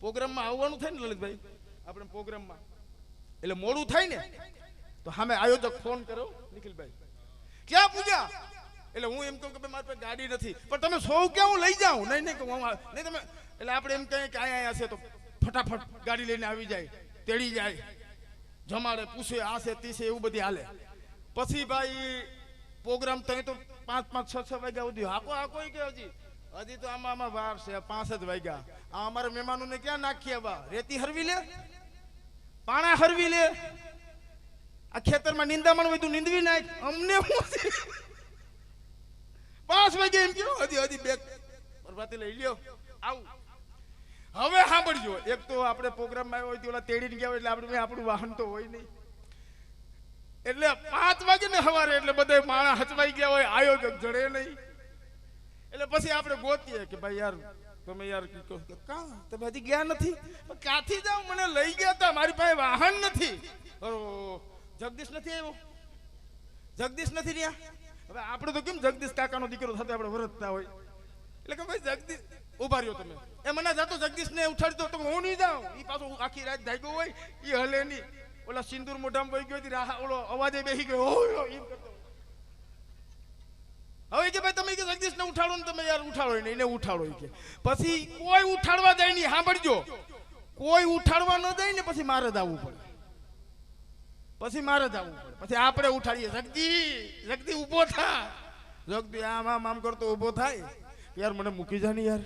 પ્રોગ્રામમાં આવવાનું થાય ને લલિતભાઈ? આપણે પ્રોગ્રામમાં. એટલે મોડું થાય ને? તો સામે આયોજક ફોન કર્યો નિખિલભાઈ. ક્યાં પૂજા? એટલે હું એમ કહું કે ભાઈ, મારી પાસે ગાડી નથી. પણ તમે સૌ ક્યાં હું લઈ જાઉં? નહીં નહીં, કહું નહીં, તમે એટલે આપણે એમ કહીએ કે અહીંયા અહીંયા તો ફટાફટ ગાડી લઈને આવી જાય, તેડી જાય. જમાડે, પૂછે, આ છે, તી એવું બધી હાલે. પછી ભાઈ, પ્રોગ્રામ તઈ તો પાંચ પાંચ, છ છ વાગ્યા સુધી. હાકો હાકો કે હજી. હજી તો આમાં આમાં વાર છે, પાંચ જ વાગ્યા. આ અમારા મહેમાનોને ક્યાં નાખીએ બા રેતી હરવી લે? પાણા હરવી લે? આ ખેતરમાં નિંદામણ હોય તું નીંદવી નાખ. અમને પાંચ વાગે એમ કેવું હજી હજી બે પરવાતી લઈ લ્યો. આવું. હવે સાંભળજો, એક તો આપણે પ્રોગ્રામમાં આવ્યો હોય તો ઓલા તેડીને ગયા હોય એટલે આપણે આપણું વાહન તો હોય નહીં. એટલે પાંચ વાગે ને સવારે એટલે બધા માણસ હચવાઈ ગયા હોય, આયોજક જડે નહીં. એટલે પછી આપણે ગોતીએ કે ભાઈ યાર, તમે યાર કહો? કા? તમે હજી ગયા નથી? કાથી ક્યાંથી મને લઈ ગયા તા મારી પાસે વાહન નથી. જગદીશ નથી આવ્યો? જગદીશ નથી રહ્યા? હવે આપણે તો કેમ જગદીશ કાકાનો દીકરો થતો આપણે વરતતા હોય? એટલે કે ભાઈ જગદીશ, ઊભા રહ્યો તમે. એ મને જાતો જગદીશ ને ઉઠાડતો તો હું નહીં જાઉં. ઈ પાછો આખી રાત જાગ્યો હોય એ હલે નહીં. ઓલા સિંદૂર મોઢામાં વહી ગયો હતી રાહ, ઓલો અવાજે બેસી ગયો એમ કરતો હવે કે ભાઈ ઉઠાડો ને તમે યાર ઉઠાડો એને એને ઉઠાડો કે. પછી કોઈ ઉઠાડવા જાય નહીં, સાંભળજો. કોઈ ઉઠાડવા ન જાય ને પછી મારે જ આવવું પડે. પછી મારે જ આવવું પડે. પછી આપણે ઉઠાડીએ. જગદી જગદી ઊભો થા. જગદી આમ આમ આમ કરતો ઊભો થાય. યાર મને મૂકી જા ને યાર.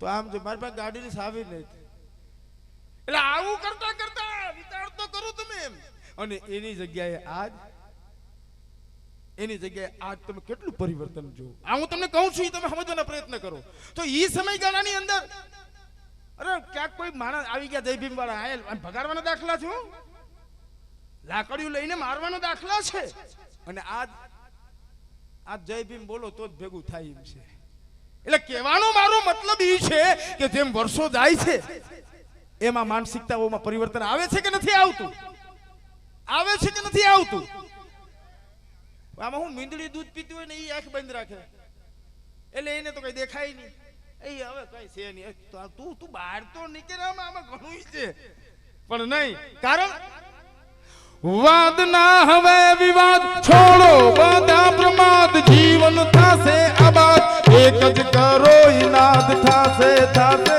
તો આમ જો મારી પાસે ગાડીની સાવી નહીં એટલે આવું કરતા કરતા વિચાર તો કરો તમે એમ. અને એની જગ્યાએ આજ એની જગ્યાએ આજ તમે કેટલું પરિવર્તન જો આ હું તમને કહું છું તમે સમજવાનો પ્રયત્ન કરો. તો એ સમયગાળાની અંદર અરે ક્યાંક કોઈ માણસ આવી ગયા જય ભીમ વાળા આયેલ ભગાડવાના દાખલા છો? લાકડીઓ લઈને મારવાનો દાખલા છે. અને આજ આજ જય ભીમ બોલો તો જ ભેગું થાય એમ છે. એટલે કહેવાનો મારો મતલબ એ છે કે જેમ વર્ષો જાય છે એમાં માનસિકતાઓમાં પરિવર્તન આવે છે કે નથી આવતું? આવે છે કે નથી આવતું? આમાં હું મીંદડી દૂધ પીતી હોય ને એ આંખ બંધ રાખે. એટલે એને તો કઈ દેખાય નહીં. એ હવે કઈ છે નહીં. તું તું બહાર તો નીકળે આમાં આમાં ઘણું છે. પણ નહીં. કારણ વાદ ના હવે વિવાદ. છોડો બધા પ્રમાદ. જીવન થાશે આબાદ. એક જ કરો ઇનાદ થાશે થાશે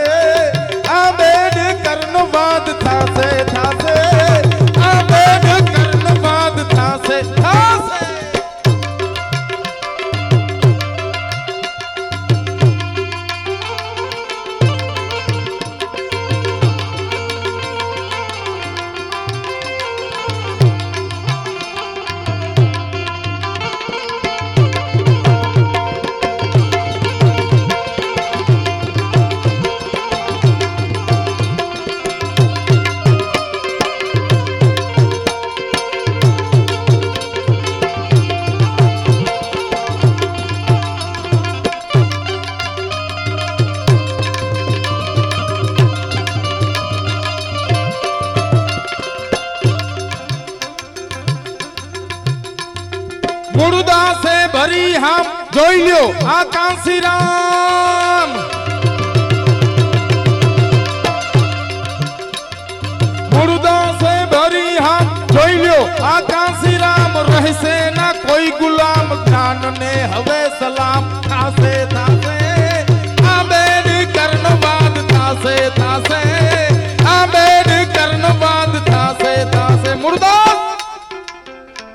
મુર્દાસે ભરી હામ. જોઈ લ્યો આ કાંસીરામ. ગુરુદાસે ભરી હામ. જોઈ લ્યો આ